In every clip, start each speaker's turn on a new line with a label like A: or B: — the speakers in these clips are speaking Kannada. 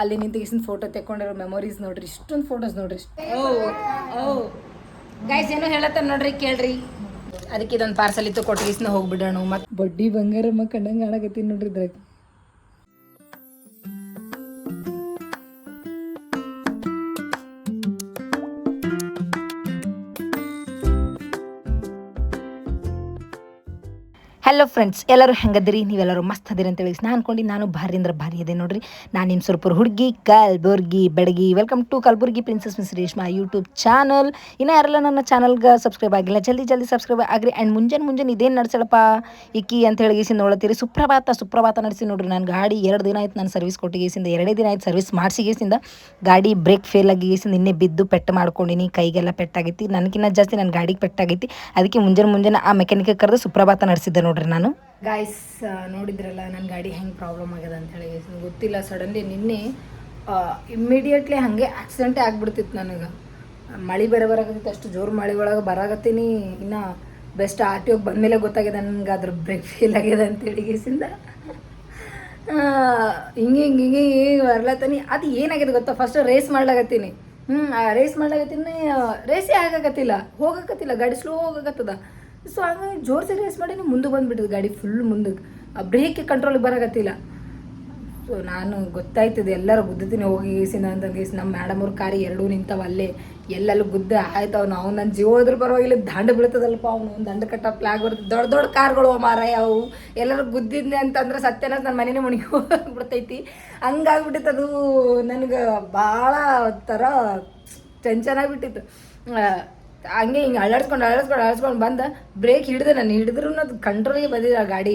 A: ಅಲ್ಲಿ ನಿಂತಿಗಿಸಿನ ಫೋಟೋ ತೆಕ್ಕೊಂಡಿರೋ ಮೆಮೊರೀಸ್ ನೋಡ್ರಿ ಇಷ್ಟೊಂದು ಫೋಟೋಸ್ ನೋಡ್ರಿ. ಗೈಸ್ ಏನೋ ಹೇಳತ್ತ ನೋಡ್ರಿ ಕೇಳ್ರಿ. ಅದಕ್ಕೆ ಇದೊಂದು ಪಾರ್ಸಲ್ ಇತ್ತು ಕೊಟ್ಟಿಗಿಸ್ನ ಹೋಗ್ಬಿಡೋಣ ಮತ್ತೆ ಬಡ್ಡಿ ಬಂಗಾರಮ್ಮ ಕಂಡಂಗೆ ಕಾಣಕತ್ತೀನಿ ನೋಡ್ರಿ ಇದ್ರಾಗ. ಹಲೋ ಫ್ರೆಂಡ್ಸ್ ಎಲ್ಲರೂ ಹೆಂಗದ್ರಿ? ನೀವೆಲ್ಲರೂ ಮಸ್ತ್ ಅದಿರಿ ಅಂತೇಳಿ ನಾನು ಅನ್ಕೊಂಡು ನಾನು ಭಾರಿ ಅಂದ್ರೆ ಭಾರಿ ಅದೇ ನೋಡ್ರಿ? ನಾನು ನಿಮ್ಮ ಸ್ವಲ್ಪ ಹುಡುಗಿ Kalburgi ಬೆಡಗಿ. Welcome to Kalburgi princess miss Reshma YouTube channel ಇನ್ನು ಯಾರೆಲ್ಲ ನನ್ನ ಚಾನಲ್ಗೆ ಸಬ್ಸ್ಕ್ರೈಬ್ ಆಗಿಲ್ಲ, ಜಲ್ದಿ ಜಲ್ದಿ ಸಬ್ಸ್ಕ್ರೈಬ್ ಆಗ್ರಿ. ಆ್ಯಂಡ್ ಮುಂಜಾನೆ ಮುಂಜಾನೆ ಇದೇನು ನಡೆಸಳಪ್ಪ? ಇಕ್ಕಿ ಅಂತ ಹೇಳಿ ನೋಡತ್ತೀರಿ ಸುಪ್ರಭಾತ ಸುಪ್ರಭಾತ ನಡೆಸಿ ನೋಡ್ರಿ ನಾನು ಗಾಡಿ ಎರಡು ದಿನ ಆಯ್ತು ನಾನು ಸರ್ವಿಸ್ ಕೊಟ್ಟಿಗೇಸಿಂದ ಎರಡೇ ದಿನ ಆಯ್ತು ಸರ್ವಿಸ್ ಮಾಡಿಸಿಗೇಸಿಂದ ಗಾಡಿ ಬ್ರೇಕ್ ಫೇಲ್ ಆಗಿಸಿಂದ ನಿನ್ನೆ ಬಿದ್ದು ಪೆಟ್ಟು ಮಾಡ್ಕೊಂಡಿನಿ, ಕೈಗೆಲ್ಲ ಪೆಟ್ಟಾಗೈತಿ. ನನಗಿನ್ನ ಜಾಸ್ತಿ ನನ್ನ ಗಾಡಿಗೆ ಪೆಟ್ಟಾಗೈತಿ. ಅದಕ್ಕೆ ಮುಂಜಾನೆ ಮುಂಜಾನೆ ಆ ಮೆಕ್ಯಾನಿಕ್ ಕರೆದು ಸುಪ್ರಭಾತ ನಡೆಸಿದ್ದೆ ನೋಡ್ರಿ. ನಾನು? ಗಾಯ್ಸ್ ನೋಡಿದ್ರಲ್ಲ ನನ್ನ ಗಾಡಿ ಹೆಂಗೆ ಪ್ರಾಬ್ಲಮ್ ಆಗ್ಯದ ಅಂತ ಹೇಳಿ ಗೊತ್ತಿಲ್ಲ ಸಡನ್ಲಿ ನಿನ್ನೆ ಇಮ್ಮಿಡಿಯೇಟ್ಲಿ ಹಾಗೆ ಆಕ್ಸಿಡೆಂಟೇ ಆಗಿಬಿಡ್ತಿತ್ತು ನನಗೆ. ಮಳೆ ಬರ ಬರಾಕತ್ತಿತ್ತು ಅಷ್ಟು ಜೋರು ಮಳೆ ಒಳಗೆ ಬರಾಕತ್ತೀನಿ. ಇನ್ನು ಬೆಸ್ಟ್ ಆರ್ ಟಿ ಓಗೆ ಬಂದಮೇಲೆ ಗೊತ್ತಾಗಿದೆ ನನಗೆ, ಅದ್ರ ಬ್ರೇಕ್ ಫೇಲ್ ಆಗ್ಯದ ಅಂತೇಳಿ ಗೇಸಿಂದ. ಹಿಂಗೆ ಹಿಂಗೆ ಹಿಂಗೆ ಹಿಂಗೆ ಬರ್ಲತ್ತೀನಿ ಅದು ಏನಾಗಿದೆ ಗೊತ್ತಾ? ಫಸ್ಟ್ ರೇಸ್ ಮಾಡ್ಲಾಗತ್ತೀನಿ ಹ್ಞೂ ರೇಸ್ ಮಾಡ್ಲಾಗತ್ತೀನಿ ರೇಸೇ ಆಗಕತ್ತಿಲ್ಲ. ಹೋಗಕತ್ತಿಲ್ಲ, ಗಾಡಿ ಸ್ಲೋ ಹೋಗಕತ್ತದ. ಸೊ ಹಂಗಾಗಿ ಜೋರ್ಸಿ ರೇಸ್ ಮಾಡಿ ಮುಂದೆ ಬಂದುಬಿಟ್ಟಿದ್ದು ಗಾಡಿ ಫುಲ್ ಮುಂದಕ್ಕೆ ಆ ಬ್ರೇಕ್ ಕಂಟ್ರೋಲಿಗೆ ಬರಾಗತ್ತಿಲ್ಲ ಸೊ ನಾನು ಗೊತ್ತಾಯ್ತದೆ, ಎಲ್ಲರೂ ಗುದ್ದತೀನಿ ಹೋಗಿ ಗೀಸಿನ ಗೀಸಿ ನಮ್ಮ ಮೇಡಮ್ ಅವ್ರ ಕಾರಿ ಎರಡೂ ನಿಂತಾವ ಅಲ್ಲೇ. ಎಲ್ಲೆಲ್ಲೂ ಗುದ್ದ ಆಯ್ತು ಅವ್ನು. ನನ್ನ ಜೀವ ಹೋದ್ರೂ ಪರವಾಗಿಲ್ಲ ದಂಡ ಬೀಳ್ತದಲ್ಪ ಅವ್ನು. ದಂಡ ಕಟ್ಟ ಫ್ಲಾಗ್ ಬರ್ತದೆ ದೊಡ್ಡ ದೊಡ್ಡ ಕಾರ್ಗಳು ಮಾರಾಯ ಅವು. ಎಲ್ಲರೂ ಗುದ್ದಿದ್ನೆ ಅಂತಂದ್ರೆ ಸತ್ಯನ ನನ್ನ ಮನೇನೆ ಮುಣಿ ಹೋಗ್ಬಿಡ್ತೈತಿ. ಹಂಗಾಗ್ಬಿಟ್ಟಿತ್ತು ಅದು. ನನಗೆ ಭಾಳ ಥರ ಟೆನ್ಷನ್ ಆಗಿಬಿಟ್ಟಿತ್ತು. ಹಂಗೆ ಹಿಂಗೆ ಅಳಾಡ್ಸ್ಕೊಂಡು ಅಳಾಡ್ಸ್ಕೊಂಡು ಅಳಾಡ್ಸ್ಕೊಂಡು ಬಂದ ಬ್ರೇಕ್ ಹಿಡಿದೆ ನಾನು. ಹಿಡಿದ್ರು ಅದು ಕಂಟ್ರೋಲಿಗೆ ಬಂದಿದೆ ಆ ಗಾಡಿ.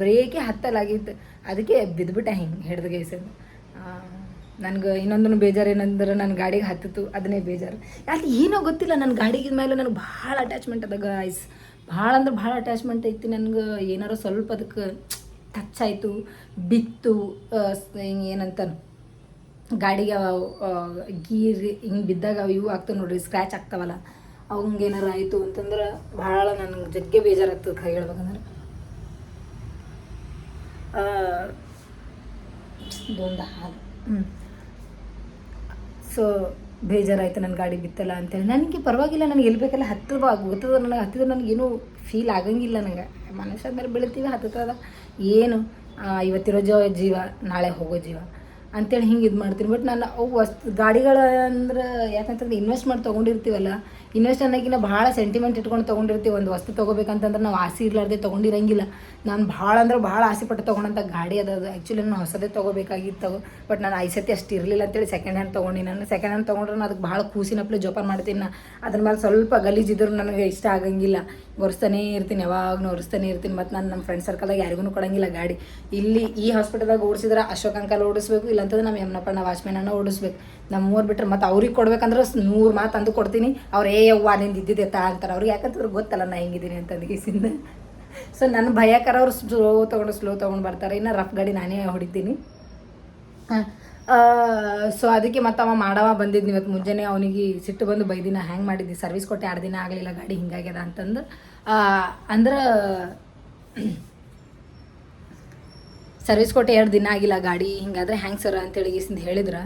A: ಬ್ರೇಕೇ ಹತ್ತಲಾಗಿತ್ತು ಅದಕ್ಕೆ ಬಿದ್ದುಬಿಟ್ಟೆ ಹಿಂಗೆ ಹಿಡಿದು ಗೇಸಿಂದ ನನಗೆ ಇನ್ನೊಂದನ್ನು ಬೇಜಾರು ಏನಂದ್ರೆ ನನ್ನ ಗಾಡಿಗೆ ಹತ್ತಿತ್ತು. ಅದನ್ನೇ ಬೇಜಾರು. ಅಲ್ಲಿ ಏನೋ ಗೊತ್ತಿಲ್ಲ ನನ್ನ ಗಾಡಿಗೆ ಮೇಲೆ ನನಗೆ ಭಾಳ ಅಟ್ಯಾಚ್ಮೆಂಟ್ ಅದ ಗಾಯ್ಸ್ ಭಾಳ ಅಂದ್ರೆ ಭಾಳ ಅಟ್ಯಾಚ್ಮೆಂಟ್ ಐತಿ ನನಗೆ. ಏನಾರು ಸ್ವಲ್ಪ ಅದಕ್ಕೆ ಟಚ್ ಆಯಿತು, ಬಿತ್ತು ಹಿಂಗೆ ಏನಂತ ಗಾಡಿಗೆ ಗೀರ್ ಹಿಂಗೆ ಬಿದ್ದಾಗ ಇವು ಆಗ್ತವೆ ನೋಡ್ರಿ ಸ್ಕ್ರ್ಯಾಚ್ ಆಗ್ತಾವಲ್ಲ. ಅವಂಗೆ ಏನಾರು ಆಯಿತು ಅಂತಂದ್ರೆ ಭಾಳ ನನಗೆ ಜಗ್ಗೆ ಬೇಜಾರಾಗ್ತದೆ ಕೈ ಹೇಳ್ಬೇಕಂದ್ರೆ. ಇದೊಂದು ಹಾಲು. ಹ್ಞೂ ಸೊ ಬೇಜಾರಾಯ್ತು ನನ್ನ ಗಾಡಿ ಬಿತ್ತಲ್ಲ ಅಂತೇಳಿ. ನನಗೆ ಪರವಾಗಿಲ್ಲ ನನಗೆ ಎಲ್ಲಿ ಬೇಕಲ್ಲ ಹತ್ತದ ಗೊತ್ತದ ನನಗೆ ಹತ್ತಿದ್ರೆ ನನಗೇನು ಫೀಲ್ ಆಗಂಗಿಲ್ಲ ನನಗೆ ಮನುಷ್ಯ ಮೇಲೆ ಬೆಳಿತೀವಿ ಹತ್ತದ ಏನು? ಇವತ್ತಿರೋ ಜೀವ ಜೀವ ನಾಳೆ ಹೋಗೋ ಜೀವ. ಅಂತೇಳಿ ಹಿಂಗೆ ಇದು ಮಾಡ್ತೀನಿ. ಬಟ್ ನಾನು ಅವು ವಸ್ತು ಗಾಡಿಗಳ ಅಂದ್ರೆ ಯಾಕಂತಂದ್ರೆ ಇನ್ವೆಸ್ಟ್ ಮಾಡಿ ತೊಗೊಂಡಿರ್ತೀವಲ್ಲ ಇನ್ವೆಸ್ಟ್ ಅನ್ನೋಕ್ಕಿಂತ ಭಾಳ ಸೆಂಟಿಮೆಂಟ್ ಇಟ್ಕೊಂಡು ತೊಗೊಂಡಿರ್ತೀವಿ. ಒಂದು ವಸ್ತು ತೊಗೋಬೇಕಂತಂದ್ರೆ ನಾವು ಆಸೆ ಇರಲಾರ್ದೆ ತೊಗೊಂಡಿರಂಗಿಲ್ಲ. ನಾನು ಭಾಳ ಅಂದ್ರೆ ಭಾಳ ಆಸೆ ಪಟ್ಟು ತೊಗೊಂಡಂಥ ಗಾಡಿ ಅದು ಆ್ಯಕ್ಚುಲಿ ನಾನು ಹೊಸದೇ ತೊಗೋಬೇಕಾಗಿತ್ತು ಬಟ್ ನಾನು ಐಸತಿ ಸತಿ ಅಷ್ಟು ಇರಲಿಲ್ಲ ಅಂತೇಳಿ ಸೆಕೆಂಡ್ ಹ್ಯಾಂಡ್ ತೊಗೊಂಡು ನಾನು ಸೆಕೆಂಡ್ ಹ್ಯಾಂಡ್ ತೊಗೊಂಡ್ರೆ ನಾನು ಅದಕ್ಕೆ ಭಾಳ ಕೂಸಿನಪ್ಲೆ ಜೋಪಾನ ಮಾಡ್ತೀನಿ ನಾ. ಅದ್ರ ಮೇಲೆ ಸ್ವಲ್ಪ ಗಲೀಜಿದ್ರು ನನಗೆ ಇಷ್ಟ ಆಗಂಗಿಲ್ಲ. ಒರೆಸ್ತಾನೇ ಇರ್ತೀನಿ ಯಾವಾಗಲೂ ಒರೆಸ್ತಾನೆ ಇರ್ತೀನಿ. ಮತ್ತು ನಾನು ನಮ್ಮ ಫ್ರೆಂಡ್ ಸರ್ಕಲ್ದಾಗ ಯಾರಿಗೂ ಕೊಡಂಗಿಲ್ಲ ಗಾಡಿ. ಇಲ್ಲಿ ಈ ಹಾಸ್ಪಿಟಲ್ದಾಗ ಓಡಿಸಿದ್ರೆ ಅಶೋಕ್ ಅಂಕಲ್ ಓಡಿಸ್ಬೇಕು, ಇಲ್ಲಂತಂದ್ರೆ ನಮ್ಮ ಯಮನಪ್ಪಣ್ಣ ವಾಚ್ಮ್ಯಾನನ್ನ ಓಡಿಸ್ಬೇಕು. ನಮ್ಮ ಮೂರು ಬಿಟ್ರೆ ಮತ್ತು ಅವ್ರಿಗೆ ಕೊಡ್ಬೇಕಂದ್ರೆ ನೂರು ಮಾತು ಅಂದು ಕೊಡ್ತೀನಿ. ಅವ್ರು, ಏ ಅವ್ವ ನಿಂದು ಇದ್ದಿದ್ದೆ ತಾ ಅಂತಾರೆ. ಅವ್ರಿಗೆ ಯಾಕಂತಂದ್ರೆ ಗೊತ್ತಲ್ಲ, ನಾ ಹೆಂಗಿದ್ದೀನಿ ಅಂತ ಅಂದ್ಗೇಸಿಂದ ಸೊ ನನ್ನ ಭಯಕರ ಅವ್ರು ಸ್ಲೋ ತೊಗೊಂಡು ಸ್ಲೋ ತೊಗೊಂಡು ಬರ್ತಾರೆ. ಇನ್ನು ರಫ್ ಗಾಡಿ ನಾನೇ ಹೊಡಿತೀನಿ. ಸೊ ಅದಕ್ಕೆ ಮತ್ತೆ ಅವ ಮಾಡವ ಬಂದಿದ್ದು ಇವತ್ತು ಮುಂಜಾನೆ. ಅವನಿಗೆ ಸಿಟ್ಟು ಬಂದು ಬೈದಿನ ಹ್ಯಾಂಗೆ ಮಾಡಿದ್ದಿ ಸರ್ವಿಸ್ ಕೊಟ್ಟೆ ಎರಡು ದಿನ ಆಗಲಿಲ್ಲ, ಗಾಡಿ ಹಿಂಗಾಗ್ಯದ ಅಂತಂದು. ಅಂದ್ರೆ ಸರ್ವಿಸ್ ಕೊಟ್ಟೆ ಎರಡು ದಿನ ಆಗಿಲ್ಲ, ಗಾಡಿ ಹಿಂಗಾದ್ರೆ ಹ್ಯಾಂಗೆ ಸರ್ ಅಂತೇಳಿ ಗೀಸಿಂದ ಹೇಳಿದ್ರೆ.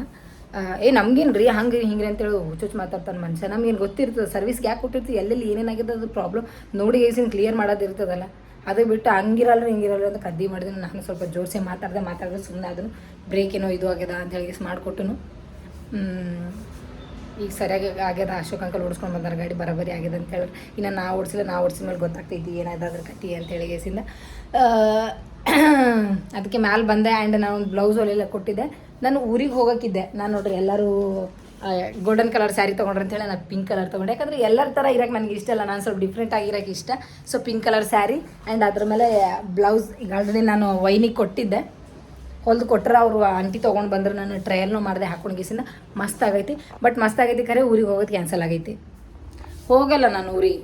A: ಏ ನಮ್ಗೇನು ರೀ ಹಂಗೆ ಹಿಂಗೆ ಅಂತೇಳಿ ಹುಚ್ಚುಚ್ಚು ಮಾತಾಡ್ತಾನೆ ಮನುಷ್ಯ. ನಮ್ಗೇನು ಗೊತ್ತಿರ್ತದೆ ಸರ್ವಿಸ್ಗೆ ಯಾಕೆ ಕೊಟ್ಟಿರ್ತೀವಿ ಎಲ್ಲೆಲ್ಲಿ ಏನೇನಾಗಿದೆ ಅದು ಪ್ರಾಬ್ಲಮ್ ನೋಡಿ ಗೀಸಿಂದ ಕ್ಲಿಯರ್ ಮಾಡೋದಿರ್ತದಲ್ಲ ಅದು ಬಿಟ್ಟು ಹಂಗಿರಲ್ಲ ಹಿಂಗಿರಲ್ಲ ಅಂತ ಕದ್ದಿ ಮಾಡಿದ್ರು ನಾನು ಸ್ವಲ್ಪ ಜೋರ್ಸಿ ಮಾತಾಡ್ದೆ ಮಾತಾಡಿದ್ರೆ ಸುಮ್ಮನೆ ಅದನ್ನು ಬ್ರೇಕ್ ಏನೋ ಇದು ಆಗ್ಯದ ಅಂತ ಹೇಳಿ ಮಾಡಿಕೊಟ್ಟು ಈಗ ಸರಿಯಾಗಿ ಆಗ್ಯದ, ಅಶೋಕ್ ಅಂಕಲ್ ಓಡಿಸ್ಕೊಂಡು ಬಂದಾರ, ಗಾಡಿ ಬರಬರಿ ಆಗಿದೆ ಅಂತ ಹೇಳಿ. ಇನ್ನು ನಾ ಓಡಿಸಿಲ್ಲ, ನಾ ಓಡಿಸಿದ ಮೇಲೆ ಗೊತ್ತಾಗ್ತೈತಿ ಏನಾಯ್ತು ಅದ್ರ ಕಟ್ಟಿ ಅಂತ ಹೇಳಿ ಗೇಸಿಂದ ಅದಕ್ಕೆ ಮ್ಯಾಲೆ ಬಂದೆ, ಆ್ಯಂಡ್ ನಾನು ಒಂದು ಬ್ಲೌಸ್ ಹೊಲೆಲ್ಲ ಕೊಟ್ಟಿದ್ದೆ. ನಾನು ಊರಿಗೆ ಹೋಗೋಕ್ಕಿದ್ದೆ. ನಾನು ನೋಡ್ರಿ ಎಲ್ಲರೂ ಗೋಲ್ಡನ್ ಕಲರ್ ಸ್ಯಾರಿ ತೊಗೊಂಡ್ರೆ ಅಂತೇಳಿ ನಾನು ಪಿಂಕ್ ಕಲರ್ ತೊಗೊಂಡೆ. ಯಾಕಂದ್ರೆ ಎಲ್ಲರ ಥರ ಇರೋಕೆ ನನಗೆ ಇಷ್ಟ ಅಲ್ಲ ನಾನು ಸ್ವಲ್ಪ ಡಿಫ್ರೆಂಟ್ ಆಗಿರಕ್ಕೆ ಇಷ್ಟ. So pink colour sari and ಅದ್ರ ಮೇಲೆ ಬ್ಲೌಸ್ ಈಗ ಆಲ್ರೆಡಿ ನಾನು ವೈನಿಗೆ ಕೊಟ್ಟಿದ್ದೆ. ಹೊಲ್ದು ಕೊಟ್ಟರೆ ಅವರು ಆಂಟಿ ತೊಗೊಂಡು ಬಂದ್ರೆ. ನಾನು ಟ್ರಯಲ್ನು ಮಾಡಿದೆ, ಹಾಕೊಂಡು ಗೀಸಿಂದ ಮಸ್ತ್ ಆಗೈತಿ. ಬಟ್ ಮಸ್ತ್ ಆಗೈತಿ ಖರೆ, ಊರಿಗೆ ಹೋಗೋದು ಕ್ಯಾನ್ಸಲ್ ಆಗೈತಿ. ಹೋಗಲ್ಲ ನಾನು ಊರಿಗೆ.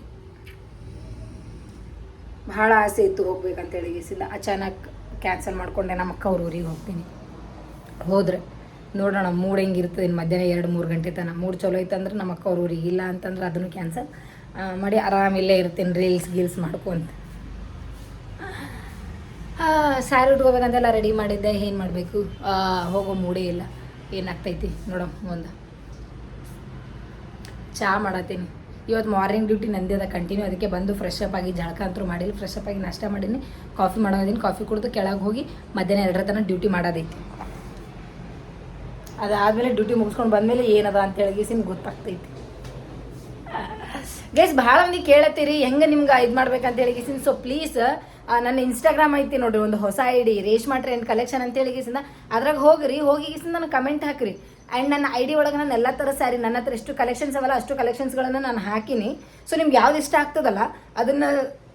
A: ಭಾಳ ಆಸೆ ಇತ್ತು ಹೋಗ್ಬೇಕಂತೇಳಿ ಗೀಸಿಂದ. ಅಚಾನಕ್ ಕ್ಯಾನ್ಸಲ್ ಮಾಡ್ಕೊಂಡೆ. ನಮ್ಮ ಅಕ್ಕ ಅವ್ರ ಊರಿಗೆ ಹೋಗ್ತೀನಿ. ಹೋದ್ರೆ. ನೋಡೋಣ, ಮೂಡ್ ಹೆಂಗಿರ್ತದೆ ಇನ್ನು ಮಧ್ಯಾಹ್ನ ಎರಡು, ಮೂರು ಗಂಟೆ ತನಕ ಮೂಡ್ ಚಲೋ ಅಂದ್ರೆ ನಮ್ಮ ಅಕ್ಕ ಅವ್ರ ಊರಿಗೆ. ಇಲ್ಲ ಅಂತಂದ್ರೆ ಅದನ್ನು ಕ್ಯಾನ್ಸಲ್ ಮಾಡಿ ಆರಾಮಿಲ್ಲೇ ಇರ್ತೀನಿ ರೀಲ್ಸ್ ಗೀಲ್ಸ್ ಮಾಡ್ಕೊಂತ ಸ್ಯಾರಿ ಉಟ್ಕೋಬೇಕಂತೆಲ್ಲ ರೆಡಿ ಮಾಡಿದ್ದೆ. ಏನು ಮಾಡಬೇಕು? ಹೋಗೋ ಮೂಡೇ ಇಲ್ಲ. ಏನಾಗ್ತೈತಿ ನೋಡಮ್ಮ ಒಂದು ಚಹಾ ಮಾಡತ್ತೀನಿ. ಇವತ್ತು ಮಾರ್ನಿಂಗ್ ಡ್ಯೂಟಿ ನಂದೇ ಅದ ಕಂಟಿನ್ಯೂ ಅದಕ್ಕೆ ಬಂದು ಫ್ರೆಶ್ ಅಪ್ ಆಗಿ ಜಳಕ ಅಂತೂ ಮಾಡಿಲ್ಲ ಫ್ರೆಶ್ ಅಪ್ ಆಗಿ ನಾಷ್ಟ ಮಾಡೀನಿ. ಕಾಫಿ ಮಾಡೋದೀನಿ, ಕಾಫಿ ಕುಡಿದು ಕೆಳಗೆ ಹೋಗಿ ಮಧ್ಯಾಹ್ನ ಎರಡರ ತನಕ ಡ್ಯೂಟಿ ಮಾಡೋದೈತಿ. ಅದಾದಮೇಲೆ ಡ್ಯೂಟಿ ಮುಗಿಸ್ಕೊಂಡು ಬಂದ್ಮೇಲೆ ಏನದ ಅಂತ ಹೇಳಿಗಿಸಿನ ಗೊತ್ತಾಗ್ತೈತಿ. ಗೈಸ್ ಭಾಳ ಮಂದಿ ಕೇಳತ್ತೀರಿ, ಹೆಂಗೆ ನಿಮ್ಗೆ ಇದು ಮಾಡ್ಬೇಕಂತ ಹೇಳಿಗಿಸಿನ ಸೊ ಪ್ಲೀಸ್ ನನ್ನ ಇನ್ಸ್ಟಾಗ್ರಾಮ್ ಐತಿ ನೋಡ್ರಿ, ಒಂದು ಹೊಸ I D Reshma trend collection ಅಂತ ಹೇಳಿಗಿಸಿಂದ ಅದ್ರಾಗ ಹೋಗ್ರಿ ಹೋಗಿಗಿಸಿಂದ ನನಗೆ ಕಮೆಂಟ್ ಹಾಕ್ರಿ. ಆ್ಯಂಡ್ ನನ್ನ ಐ ಡಿ ಒಳಗೆ ನಾನು ಎಲ್ಲ ಥರ ಸ್ಯಾರಿ ನನ್ನ ಹತ್ರ ಎಷ್ಟು ಕಲೆಕ್ಷನ್ಸ್ ಅವಲ್ಲ, ಅಷ್ಟು ಕಲೆಕ್ಷನ್ಸ್ಗಳನ್ನು ನಾನು ಹಾಕಿನಿ. ಸೊ ನಿಮ್ಗೆ ಯಾವ್ದು ಇಷ್ಟ ಆಗ್ತದಲ್ಲ, ಅದನ್ನು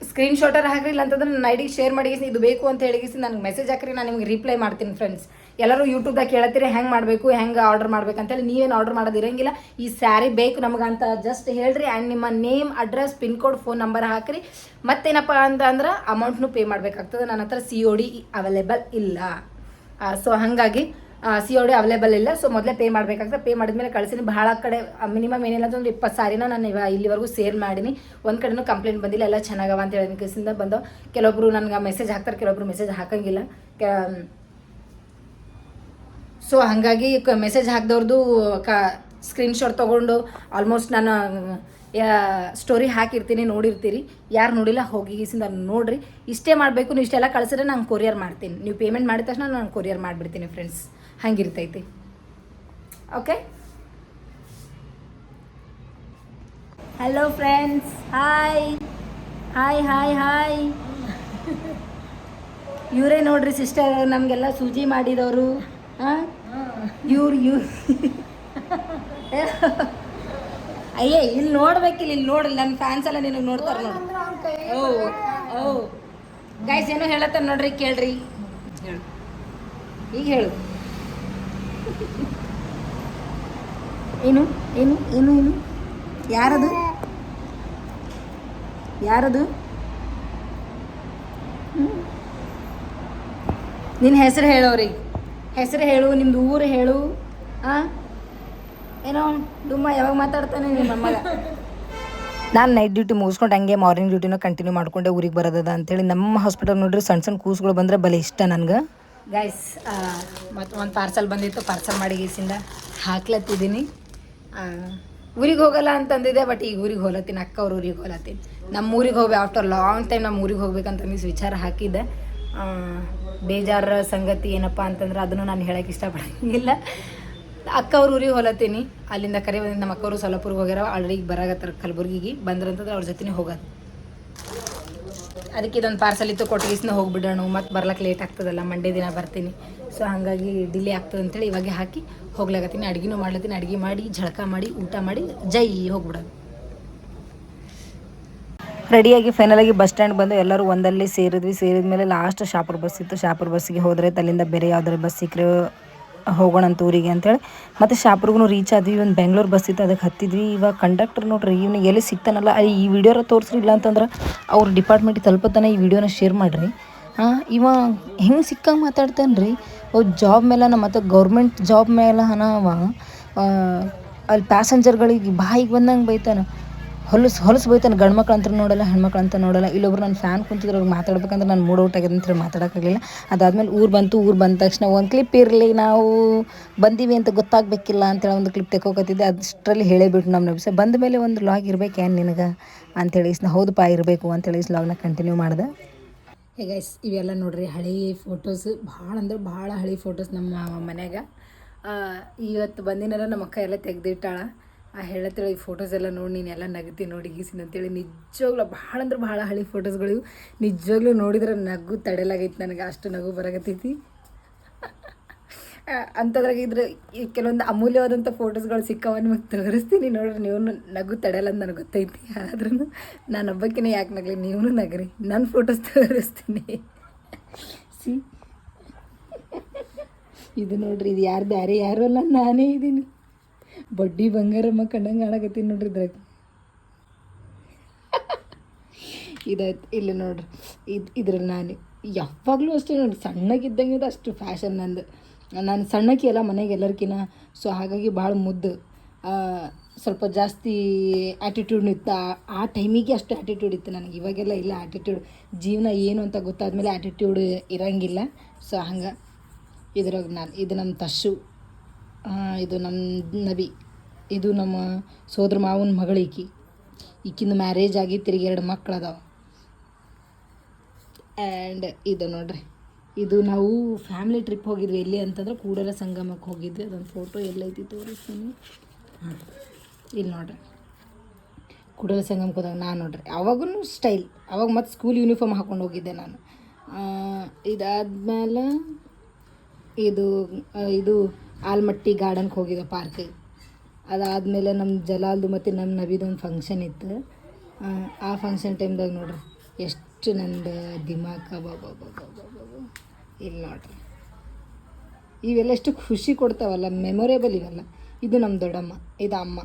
A: ಸ್ಕ್ರೀನ್ ಶಾಟರ್ ಹಾಕ್ರಿ ಇಲ್ಲ ಅಂತಂದ್ರೆ ನನ್ನ ಐ ಡಿ ಶೇರ್ ಮಾಡಿ ಇದು ಬೇಕು ಅಂತ ಹೇಳಿಗಿಸಿ ನನಗೆ ಮೆಸೇಜ್ ಹಾಕ್ರಿ ನಾನು ನಿಮ್ಗೆ ರಿಪ್ಲೈ ಮಾಡ್ತೀನಿ ಫ್ರೆಂಡ್ಸ್ ಎಲ್ಲರೂ ಯೂಟ್ಯೂಬ್ದಾಗ ಕೇಳತ್ತೀರಿ, ಹೆಂಗೆ ಮಾಡಬೇಕು, ಹೆಂಗೆ ಆರ್ಡರ್ ಮಾಡ್ಬೇಕಂತೇಳಿ ನೀವೇನು ಆರ್ಡರ್ ಮಾಡೋದು ಇರಂಗಿಲ್ಲ. ಈ ಸ್ಯಾರಿ ಬೇಕು ನಮಗಂತ ಜಸ್ಟ್ ಹೇಳ್ರಿ ಆ್ಯಂಡ್ ನಿಮ್ಮ name address pin code phone number ಹಾಕ್ರಿ. ಮತ್ತೇನಪ್ಪ ಅಂತ ಅಂದ್ರೆ ಅಮೌಂಟ್ನು ಪೇ ಮಾಡಬೇಕಾಗ್ತದೆ. ನನ್ನ ಹತ್ರ ಸಿ ಒ ಡಿ ಅವೈಲೇಬಲ್ ಇಲ್ಲ. ಸೊ ಹಾಗಾಗಿ ಸಿ ಒ ಡಿ ಅವೈಲೇಬಲ್ ಇಲ್ಲ. ಸೊ ಮೊದಲೇ ಪೇ ಮಾಡಬೇಕಾಗ್ತದೆ. ಪೇ ಮಾಡಿದ್ಮೇಲೆ ಕಳಿಸಿನಿ. ಭಾಳ ಕಡೆ ಮಿನಿಮಮ್ ಏನಿಲ್ಲ ಒಂದು ಇಪ್ಪತ್ತು ಸಾರಿನ ನಾನು ಇಲ್ಲಿವರೆಗೂ ಸೇರ್ ಮಾಡೀನಿ. ಒಂದು ಕಡೆನೂ ಕಂಪ್ಲೇಂಟ್ ಬಂದಿಲ್ಲ. ಎಲ್ಲ ಚೆನ್ನಾಗವ ಅಂತ ಹೇಳಿದ ಕೇಸಿಂದ ಬಂದು ಕೆಲವೊಬ್ರು ನನಗೆ ಮೆಸೇಜ್ ಹಾಕ್ತಾರೆ. ಕೆಲವೊಬ್ರು ಮೆಸೇಜ್ ಹಾಕಂಗಿಲ್ಲ. ಸೊ ಹಾಗಾಗಿ ಮೆಸೇಜ್ ಹಾಕಿದವ್ರದ್ದು ಕ ಸ್ಕ್ರೀನ್ಶಾಟ್ ತೊಗೊಂಡು ಆಲ್ಮೋಸ್ಟ್ ನಾನು ಸ್ಟೋರಿ ಹಾಕಿರ್ತೀನಿ, ನೋಡಿರ್ತೀರಿ. ಯಾರು ನೋಡಿಲ್ಲ, ಹೋಗಿ ಗೀಸಿಂದ ನೋಡಿರಿ. ಇಷ್ಟೇ ಮಾಡಬೇಕು, ನೀವು ಇಷ್ಟೆಲ್ಲ ಕಳಿಸಿದ್ರೆ ನಾನು ಕೊರಿಯರ್ ಮಾಡ್ತೀನಿ. ನೀವು ಪೇಮೆಂಟ್ ಮಾಡಿದ ತಕ್ಷಣ ನಾನು ಕೊರಿಯರ್ ಮಾಡಿಬಿಡ್ತೀನಿ friends ಹಂಗಿರ್ತೈತಿ. Okay hello friends hi hi hi hi ಇವರೇ ನೋಡ್ರಿ ಸಿಸ್ಟರ್ ನಮಗೆಲ್ಲ ಸೂಜಿ ಮಾಡಿದವರು. ಹಾಂ? ಇವ್ರು ಇವ್ರು. ಅಯ್ಯೇ ಇಲ್ಲಿ ನೋಡ್ಬೇಕಿಲ್ಲ ಇಲ್ಲಿ ನೋಡ್ರಿ ನನ್ನ ಫ್ಯಾನ್ಸ್ ಎಲ್ಲ ನಿನಗೆ ನೋಡ್ತಾರೆ ನೋಡಿ. ಓ ಓ ಗೈಸ್ ಏನೋ ಹೇಳತ್ತ ನೋಡ್ರಿ ಕೇಳ್ರಿ. ಹೇಳು. ಈಗ ಹೇಳು. ಏನು ಏನು ಏನು ಏನು? ಯಾರದು? ಯಾರದು? ನಿನ್ನ ಹೆಸರು ಹೇಳೋರಿ. ಹೆಸರು ಹೇಳು ನಿಮ್ದು ಊರು ಹೇಳು. ಆ? ಏನೋ ಡುಮ್ಮ ಯಾವಾಗ ಮಾತಾಡ್ತಾನೆ ನಿಮ್ಮ ಮಗ. ನಾನು ನೈಟ್ ಡ್ಯೂಟಿ ಮುಗಿಸ್ಕೊಂಡು ಹಂಗೆ ಮಾರ್ನಿಂಗ್ ಡ್ಯೂಟಿನ ಕಂಟಿನ್ಯೂ ಮಾಡ್ಕೊಂಡೆ ಊರಿಗೆ ಬರೋದದ ಅಂತೇಳಿ. ನಮ್ಮ ಹಾಸ್ಪಿಟಲ್ ನೋಡ್ರಿ ಸಣ್ಣ ಸಣ್ಣ ಕೂಸುಗಳು ಬಂದರೆ ಬಲೆ ಇಷ್ಟ ನನಗೆ. ಗೈಸ್ ಮತ್ತು ಒಂದು ಪಾರ್ಸಲ್ ಬಂದಿತ್ತು ಪಾರ್ಸಲ್ ಮಾಡಿ ಗೀಸಿಂದ ಹಾಕ್ಲತ್ತಿದ್ದೀನಿ. ಊರಿಗೆ ಹೋಗಲ್ಲ ಅಂತಂದಿದ್ದೆ ಬಟ್ ಈಗ ಊರಿಗೆ ಹೋಲತ್ತೀನಿ ಅಕ್ಕ ಅವ್ರ ಊರಿಗೆ ಹೋಲತ್ತೀನಿ ನಮ್ಮ ಊರಿಗೆ ಹೋಗ್ಬೇಕು ಆಫ್ಟರ್ ಲಾಂಗ್ ಟೈಮ್ ನಮ್ಮ ಊರಿಗೆ ಹೋಗ್ಬೇಕಂತ ಮೀಸ್ ವಿಚಾರ ಹಾಕಿದ್ದೆ. ಬೇಜಾರ ಸಂಗತಿ ಏನಪ್ಪ ಅಂತಂದ್ರೆ ಅದನ್ನು ನಾನು ಹೇಳಕ್ಕೆ ಇಷ್ಟಪಡಂಗಿಲ್ಲ. ಅಕ್ಕ ಅವ್ರ ಊರಿಗೆ ಹೊಲತ್ತೀನಿ. ಅಲ್ಲಿಂದ ಕರೆ ಬಂದಿದ್ದು ನಮ್ಮ ಅಕ್ಕವರು ಸೊಲ್ಲಪುರ್ಗೆ ಹೋಗ್ಯಾರ. ಆಲ್ರೆಡಿ ಬರಾಗತ್ತಾರ ಕಲಬುರ್ಗಿಗೆ. ಬಂದ್ರಂತಂದ್ರೆ ಅವ್ರ ಜೊತೆನೇ ಹೋಗೋದು. ಅದಕ್ಕೆ ಇದೊಂದು ಪಾರ್ಸಲ್ ಇತ್ತು. ಕೊಟ್ಟಿಗೆಸ್ನ ಹೋಗ್ಬಿಡೋಣ. ಮತ್ತೆ ಬರ್ಲಕ್ಕೆ ಲೇಟ್ ಆಗ್ತದಲ್ಲ. ಮಂಡೇ ದಿನ ಬರ್ತೀನಿ. ಸೊ ಹಾಗಾಗಿ ಡಿಲೇ ಆಗ್ತದೆ ಅಂತೇಳಿ ಇವಾಗೆ ಹಾಕಿ ಹೋಗ್ಲಾಗತ್ತೀನಿ ಅಡುಗೆನೂ ಮಾಡ್ಲತ್ತೀನಿ. ಅಡುಗೆ ಮಾಡಿ ಝಳಕ ಮಾಡಿ, ಊಟ ಮಾಡಿ, ಜೈ ಹೋಗ್ಬಿಡೋದು. ರೆಡಿಯಾಗಿ ಫೈನಲಾಗಿ ಬಸ್ ಸ್ಟ್ಯಾಂಡ್ ಬಂದು ಎಲ್ಲರೂ ಒಂದಲ್ಲಿ ಸೇರಿದ್ವಿ. ಸೇರಿದ ಮೇಲೆ ಲಾಸ್ಟ್ ಶಾಪುರ್ ಬಸ್ ಇತ್ತು. ಶಾಪುರ್ ಬಸ್ಸಿಗೆ ಹೋದರೆ ಅಲ್ಲಿಂದ ಬೇರೆ ಯಾವುದಾದ್ರು ಬಸ್ ಸಿಕ್ಕರೆ ಹೋಗೋಣ ಅಂತ ಊರಿಗೆ ಅಂತೇಳಿ. ಮತ್ತು ಶಾಪುರ್ಗೂ ರೀಚ್ ಆದ್ವಿ. ಒಂದು ಬೆಂಗಳೂರು ಬಸ್ ಇತ್ತು. ಅದಕ್ಕೆ ಹತ್ತಿದ್ವಿ. ಇವಾಗ ಕಂಡಕ್ಟರ್ ನೋಡ್ರಿ ಇವ್ನಿಗೆ ಎಲ್ಲಿ ಸಿಗ್ತಾನಲ್ಲ ಈ ವಿಡಿಯೋರ ತೋರಿಸ್ರಿ ಇಲ್ಲ ಅಂತಂದ್ರೆ ಅವ್ರ ಡಿಪಾರ್ಟ್ಮೆಂಟಿಗೆ ತಲುಪತನ ಈ ವಿಡಿಯೋನ ಶೇರ್ ಮಾಡಿರಿ. ಹಾಂ, ಇವ ಹೆಂಗೆ ಸಿಕ್ಕಂಗೆ ಮಾತಾಡ್ತಾನೆ ರೀ? ಅವ್ ಜಾಬ್ ಮೇಲೆ ಮತ್ತು ಗೌರ್ಮೆಂಟ್ ಜಾಬ್ ಮೇಲೆ ಹನ ಅವ. ಅಲ್ಲಿ ಪ್ಯಾಸೆಂಜರ್ಗಳಿಗೆ ಬಾಯಿಗೆ ಬಂದಂಗೆ ಬೈತಾನೆ. ಹೊಲಸು ಹೊಲಸು ಬೈತಾನೆ, ಗಂಡು ಮಕ್ಳು ನೋಡಲ್ಲ ಹೆಣ್ಮಕ್ಳು ಅಂತ ನೋಡಲ್ಲ. ಇಲ್ಲೊಬ್ರು ನನ್ನ ಫ್ಯಾನ್ ಕುಂತಿದ್ರು, ಅವ್ರಿಗೆ ಮಾತಾಡ್ಬೇಕಂದ್ರೆ ನಾನು ಮೂಡ್ ಔಟ್ ಆಗಿದೆ ಅಂತ ಹೇಳಿ ಮಾತಾಡೋಕ್ಕಾಗಲಿಲ್ಲ. ಅದಾದ್ಮೇಲೆ ಊರು ಬಂತು, ಊರು ಬಂದ ತಕ್ಷಣ ಒಂದು ಕ್ಲಿಪ್ ಇರಲಿ, ನಾವು ಬಂದೀವಿ ಅಂತ ಗೊತ್ತಾಗಬೇಕಿಲ್ಲ ಅಂತೇಳಿ ಒಂದು ಕ್ಲಿಪ್ ತೆಕ್ಕೋಕತ್ತಿದ್ದೆ ಅಷ್ಟರಲ್ಲಿ ಹೇಳೇಬಿಟ್ಟು ನಮ್ಮ ನಬಿಸ ಬಂದ ಮೇಲೆ ಒಂದು ಲಾಗ್ ಇರ್ಬೇಕೇನು ನಿನಗೆ? ಅಂತೇಳಿ ಇಸ್ನ ಹೌದಪ್ಪ ಇರಬೇಕು ಅಂತೇಳಿ ಇಸ್ ಲಾಗ್ನ ಕಂಟಿನ್ಯೂ ಮಾಡಿದೆ. ಈಗ ಇವೆಲ್ಲ ನೋಡ್ರಿ ಹಳೆ ಫೋಟೋಸ್ ಭಾಳ ಅಂದ್ರೆ ಭಾಳ ಹಳೆ ಫೋಟೋಸ್ ನಮ್ಮ ಮನೆಯಾಗ. ಇವತ್ತು ಬಂದಿನಲ್ಲ ನಮ್ಮ ಅಕ್ಕ ಎಲ್ಲ ತೆಗ್ದಿಟ್ಟಾಳ. ಆ ಹೇಳತ್ತೇಳಿ, ಈ ಫೋಟೋಸ್ ಎಲ್ಲ ನೋಡಿ, ನೀನು ಎಲ್ಲ ನಗತಿ ನೋಡಿ, ಗೀಸಿನ ಅಂತೇಳಿ ನಿಜವಾಗ್ಲೂ ಭಾಳ ಅಂದ್ರೆ ಭಾಳ ಹಳೆ ಫೋಟೋಸ್ಗಳು ಇವು. ನಿಜವಾಗ್ಲೂ ನೋಡಿದ್ರೆ ನಗು ತಡೆಲಾಗೈತಿ ನನಗೆ, ಅಷ್ಟು ನಗು ಬರಾಕತ್ತೈತಿ. ಅಂಥದ್ರಾಗ ಇದ್ರೆ ಕೆಲವೊಂದು ಅಮೂಲ್ಯವಾದಂಥ ಫೋಟೋಸ್ಗಳು ಸಿಕ್ಕವ ನಿಮಗೆ ತೋರಿಸ್ತೀನಿ ನೋಡ್ರಿ, ನೀವು ನಗು ತಡೆಯಲ್ಲ ಅಂತ ನನಗೆ ಗೊತ್ತೈತಿ. ಆದ್ರೂ ನಾನು ಒಬ್ಬಕ್ಕಿನ ಯಾಕೆ ನಗಲಿ ನೀವು ನಗರಿ ನನ್ನ ಫೋಟೋಸ್ ತೋರಿಸ್ತೀನಿ. ಸಿ. ಇದು ನೋಡ್ರಿ, ಇದು ಯಾರು ಬೇರೆ ಯಾರು ಅಲ್ಲ, ನಾನೇ ಇದ್ದೀನಿ ಬಡ್ಡಿ ಬಂಗಾರಮ್ಮ ಕಂಡಂಗೆ ಕಾಣಕತ್ತೀನಿ ನೋಡ್ರಿ ಇದ್ರಾಗ. ಇದಾಯ್ತು, ಇಲ್ಲಿ ನೋಡ್ರಿ. ಇದು, ಇದ್ರಲ್ಲಿ ನಾನು. ಯಾವಾಗಲೂ ಅಷ್ಟೇ ನೋಡಿ ಸಣ್ಣಗಿದ್ದಂಗೆ ಇದು ಅಷ್ಟು ಫ್ಯಾಷನ್ ನಂದು. ನಾನು ಸಣ್ಣಕ್ಕೆ ಎಲ್ಲ ಮನೆಗೆ ಎಲ್ಲರಿಗಿನ ಸೊ ಹಾಗಾಗಿ ಭಾಳ ಮುದ್ದು. ಸ್ವಲ್ಪ ಜಾಸ್ತಿ ಆ್ಯಟಿಟ್ಯೂಡ್ ಇತ್ತು. ಆ- ಆ ಟೈಮಿಗೆ ಅಷ್ಟು ಆ್ಯಟಿಟ್ಯೂಡ್ ಇತ್ತು ನನಗೆ. ಇವಾಗೆಲ್ಲ ಇಲ್ಲ ಆ್ಯಟಿಟ್ಯೂಡ್ ಜೀವನ ಏನು ಅಂತ ಗೊತ್ತಾದ್ಮೇಲೆ ಆ್ಯಟಿಟ್ಯೂಡ್ ಇರಂಗಿಲ್ಲ. ಸೊ ಹಂಗೆ ಇದ್ರಾಗ ನಾನು, ಇದು ನಮ್ಮ ತಶು ಇದು ನಮ್ಮ ನಬಿ. ಇದು ನಮ್ಮ ಸೋದರ ಮಾವನ ಮಗಳು ಈಕಿ. ಈಕಿಂದು ಮ್ಯಾರೇಜ್ ಆಗಿ ತಿರುಗಿ ಎರಡು ಮಕ್ಳು ಅದಾವ. ಆ್ಯಂಡ್ ಇದು ನೋಡ್ರಿ. ಇದು ನಾವು ಫ್ಯಾಮಿಲಿ ಟ್ರಿಪ್ ಹೋಗಿದ್ವಿ. ಎಲ್ಲಿ ಅಂತಂದ್ರೆ ಕೂಡಲ ಸಂಗಮಕ್ಕೆ ಹೋಗಿದ್ವಿ. ಅದೊಂದು ಫೋಟೋ ಎಲ್ಲೈತಿ ತೋರಿಸ್ತೀನಿ. ಇಲ್ಲಿ ನೋಡ್ರಿ. ಕೂಡಲ ಸಂಗಮಕ್ಕೆ ಹೋದಾಗ ನಾನು ನೋಡ್ರಿ. ಅವಾಗೂ ಸ್ಟೈಲ್ ಅವಾಗ ಮತ್ತು ಸ್ಕೂಲ್ ಯೂನಿಫಾರ್ಮ್ ಹಾಕ್ಕೊಂಡು ಹೋಗಿದ್ದೆ ನಾನು. ಇದಾದ್ಮೇಲೆ ಇದು ಇದು ಆಲ್ಮಟ್ಟಿ ಗಾರ್ಡನ್ಗೆ ಹೋಗಿದ್ದೆ ಪಾರ್ಕಿಗೆ ಅದಾದಮೇಲೆ ನಮ್ಮ ಜಲಾಲ್ದು ಮತ್ತು ನಮ್ಮ ಒಂದು ಫಂಕ್ಷನ್ ಇತ್ತು. ಆ, ಫಂಕ್ಷನ್ ಟೈಮ್ದಾಗ ನೋಡ್ರಿ ಎಷ್ಟು ನಂದು ದಿಮಾಕ ಇಲ್ಲ ನೋಡ್ರಿ. ಇವೆಲ್ಲ ಎಷ್ಟು ಖುಷಿ ಕೊಡ್ತಾವಲ್ಲ ಮೆಮೊರೇಬಲ್ ಇವೆಲ್ಲ. ಇದು ನಮ್ಮ ದೊಡ್ಡಮ್ಮ ಇದು ಅಮ್ಮ.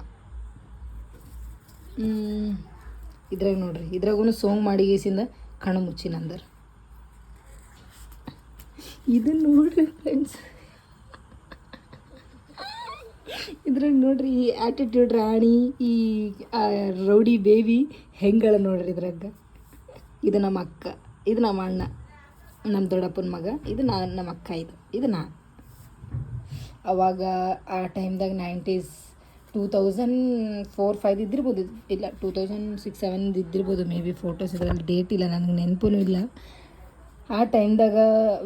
A: ಇದ್ರಾಗ ನೋಡ್ರಿ ಇದ್ರಾಗೂ ಸೋಂಗ್ ಮಾಡಿಗೇಸಿಂದ ಕಣ್ಣು ಮುಚ್ಚಿ ಇದನ್ನು ಇದು ನೋಡ್ರಿ ಫ್ರೆಂಡ್ಸ್ ಇದ್ರಾಗ ನೋಡ್ರಿ ಈ ಆ್ಯಟಿಟ್ಯೂಡ್ ರಾಣಿ, ಈ ರೌಡಿ ಬೇಬಿ ಹೆಂಗಳ ನೋಡ್ರಿ ಇದ್ರಾಗ. ಇದು ನಮ್ಮ ಅಕ್ಕ, ಇದು ನಮ್ಮ ಅಣ್ಣ, ನಮ್ಮ ದೊಡ್ಡಪ್ಪನ ಮಗ, ಇದು ನಾ, ನಮ್ಮ ಅಕ್ಕ ಇದು ಇದು ನಾ. ಅವಾಗ ಆ ಟೈಮ್ದಾಗ nineties two thousand four five ಇದ್ದಿರ್ಬೋದು. ಇದು. ಇಲ್ಲ ಟೂ ತೌಸಂಡ್ ಸಿಕ್ಸ್ ಸೆವೆನ್ ಇದ್ದಿರ್ಬೋದು ಮೇ ಬಿ ಫೋಟೋಸ್ ಇದರಲ್ಲಿ. ಡೇಟ್ ಇಲ್ಲ, ನನಗೆ ನೆನಪೂ ಇಲ್ಲ. ಆ ಟೈಮ್ದಾಗ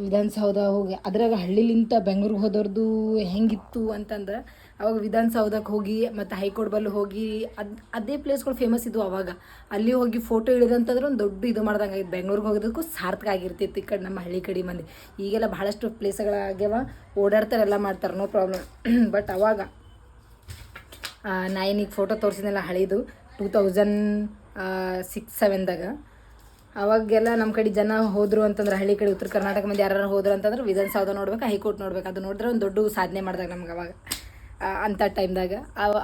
A: ವಿಧಾನಸೌಧ ಹೋಗಿ, ಅದ್ರಾಗ ಹಳ್ಳಿಲಿಂತ ಬೆಂಗ್ಳೂರಿಗೆ ಹೋದವ್ರದ್ದು ಹೆಂಗಿತ್ತು ಅಂತಂದ್ರೆ ಅವಾಗ ವಿಧಾನಸೌಧಕ್ಕೆ ಹೋಗಿ, ಮತ್ತು ಹೈಕೋರ್ಟ್ ಬಲ್ಲಿ ಹೋಗಿ, ಅದು, ಅದೇ ಪ್ಲೇಸ್ಗಳು ಫೇಮಸ್ ಇದ್ವು ಅವಾಗ. ಅಲ್ಲಿ ಹೋಗಿ ಫೋಟೋ ಇಳಿದಂತಂದ್ರೆ ಒಂದು ದೊಡ್ಡ ಇದು ಮಾಡ್ದಂಗೆ ಆಗಿತ್ತು. ಬೆಂಗ್ಳೂರಿಗೆ ಹೋಗೋದಕ್ಕೂ ಸಾರ್ಥಕ ಆಗಿರ್ತಿತ್ತು ಈ ಕಡೆ ನಮ್ಮ ಹಳ್ಳಿ ಕಡೆ ಮಂದಿ. ಈಗೆಲ್ಲ ಭಾಳಷ್ಟು ಪ್ಲೇಸ್ಗಳಾಗ್ಯಾವ ಓಡಾಡ್ತಾರೆ, ಎಲ್ಲ ಮಾಡ್ತಾರೆ ನೋ ಪ್ರಾಬ್ಲಮ್ ಬಟ್ ಅವಾಗ ನಾಯಿನಿಗೆ ಫೋಟೋ ತೋರಿಸಿದ್ನಲ್ಲ ಹಳೇದು ಟೂ ತೌಸಂಡ್ ಸಿಕ್ಸ್ ಸೆವೆನ್ದಾಗ ಅವಾಗೆಲ್ಲ ನಮ್ಮ ಕಡೆ ಜನ ಹೋದ್ರು ಅಂತಂದ್ರೆ, ಹಳ್ಳಿ ಕಡೆ ಉತ್ತರ ಕರ್ನಾಟಕ ಮಂದಿ ಯಾರು ಹೋದ್ರು ಅಂತಂದ್ರೆ ವಿಧಾನಸೌಧ ನೋಡ್ಬೇಕು, ಹೈಕೋರ್ಟ್ ನೋಡ್ಬೇಕು. ಅದು ನೋಡಿದ್ರೆ ಒಂದು ದೊಡ್ಡ ಸಾಧನೆ ಮಾಡ್ದಾಗ ನಮ್ಗೆ ಅವಾಗ. ಅಂಥ ಟೈಮ್ದಾಗ.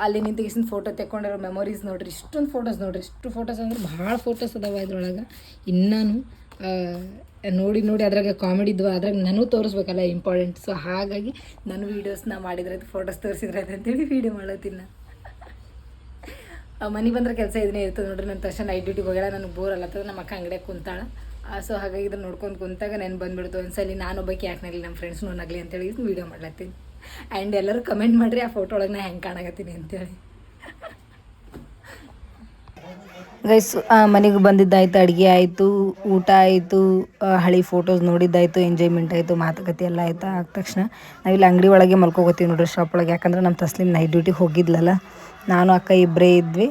A: ಅಲ್ಲಿ ನಿಂತಿಗಿಸಿನ ಫೋಟೋ ತೆಕ್ಕೊಂಡಿರೋ ಮೆಮೊರೀಸ್ ನೋಡ್ರಿ, ಇಷ್ಟೊಂದು ಫೋಟೋಸ್ ನೋಡ್ರಿ. ಇಷ್ಟು ಫೋಟೋಸ್ ಅಂದ್ರೆ ಭಾಳ ಫೋಟೋಸ್ ಅದಾವ ಇದ್ರೊಳಗೆ. ಇನ್ನೂ ನೋಡಿ ನೋಡಿ ಅದ್ರಾಗ ಕಾಮಿಡಿ ಇದ್ವು, ಅದ್ರಾಗ ನನಗೂ ತೋರಿಸ್ಬೇಕಲ್ಲ ಇಂಪಾರ್ಟೆಂಟ್ ಸೊ ಹಾಗಾಗಿ ನಾನು ವೀಡಿಯೋಸ್ನ ಮಾಡಿದ್ರೆ ಫೋಟೋಸ್ ತೋರಿಸಿದ್ರೆ ಅಂತೇಳಿ ವೀಡಿಯೋ ನಾನು. ಮನೆ ಬಂದ್ರೆ ಕೆಲಸ ಇದನ್ನೇ ಇರ್ತದೆ ನೋಡ್ರಿ. ನನ್ನ ತಕ್ಷಣ ನೈಟ್ ಡ್ಯೂಟಿಗೆ ಹೋಗ್ಯಾಳ, ನನಗೆ ಬೋರ್ ಅಲ್ಲತ್ತದ ನಮ್ಮ ಅಕ್ಕ ಅಂಗಡಿಯಾಗ ಕುಂತಾಳ. ಸೊ ಹಾಗಾಗಿ ಇದನ್ನ ನೋಡ್ಕೊಂಡು ಕುಂತಾಗ ನೆನ್ ಬಂದ್ಬಿಡ್ತು. ಒಂದ್ಸಲಿ ನಾನು ಒಬ್ಬಕ್ಕೆ ಯಾಕೆ ನಗಲಿ ನಮ್ಮ ಫ್ರೆಂಡ್ಸ್ ನಗಲಿ ಅಂತೇಳಿ ವೀಡಿಯೋ ಮಾಡ್ಲತ್ತೀನಿ. ಆ್ಯಂಡ್ ಎಲ್ಲರೂ ಕಮೆಂಟ್ ಮಾಡಿರಿ, ಆ ಫೋಟೋ ಒಳಗೆ ನಾ ಹೆಂಗೆ ಕಾಣಕತ್ತೀನಿ ಅಂತೇಳಿ. ಗೈಸ್ ಮನೆಗೆ ಬಂದಿದ್ದಾಯ್ತು, ಅಡುಗೆ ಆಯಿತು, ಊಟ ಆಯಿತು ಹಳಿ ಫೋಟೋಸ್ ನೋಡಿದ್ದಾಯ್ತು ಎಂಜಾಯ್ಮೆಂಟ್ ಆಯಿತು, ಮಾತುಕತೆ ಎಲ್ಲ ಆಯಿತು? ಆದ ತಕ್ಷಣ ನಾವಿಲ್ಲಿ ಅಂಗಡಿ ಒಳಗೆ ಮಲ್ಕೋಗೋತೀವಿ ನೋಡ್ರಿ ಶಾಪ್ ಒಳಗೆ. ಯಾಕಂದ್ರೆ ನಮ್ಮ ತಸ್ಲಿಮ್ ನೈಟ್ ಡ್ಯೂಟಿಗೆ ಹೋಗಿದ್ಲಲ್ಲ, ನಾನು, ಅಕ್ಕ ಇಬ್ಬರೇ ಇದ್ವಿ.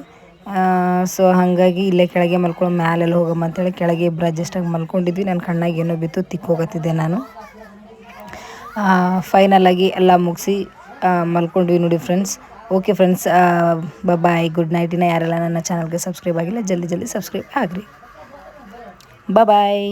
A: ಸೊ ಹಾಗಾಗಿ ಇಲ್ಲೇ ಕೆಳಗೆ ಮಲ್ಕೊಳ್ಳೋ ಮ್ಯಾಲೆಲ್ಲ ಹೋಗಮ್ಮ ಅಂತೇಳಿ ಕೆಳಗೆ ಇಬ್ಬರು ಅಡ್ಜಸ್ಟಾಗಿ ಮಲ್ಕೊಂಡಿದ್ವಿ. ನನ್ನ ಕಣ್ಣಾಗ ಏನೋ ಬಿತ್ತು ತಿಕ್ಕೋಗತ್ತಿದ್ದೆ ನಾನು. ಫೈನಲ್ ಆಗಿ ಎಲ್ಲ ಮುಗಿಸಿ ಮಲ್ಕೊಂಡ್ವಿ ನೋಡಿ friends okay friends bye good ನೈಟಿನ ಯಾರೆಲ್ಲ ನನ್ನ ಚಾನಲ್ಗೆ ಸಬ್ಸ್ಕ್ರೈಬ್ ಆಗಿಲ್ಲ, ಜಲ್ದಿ ಜಲ್ದಿ ಸಬ್ಸ್ಕ್ರೈಬ್ ಆಗ್ರಿ. ಬಾಯ್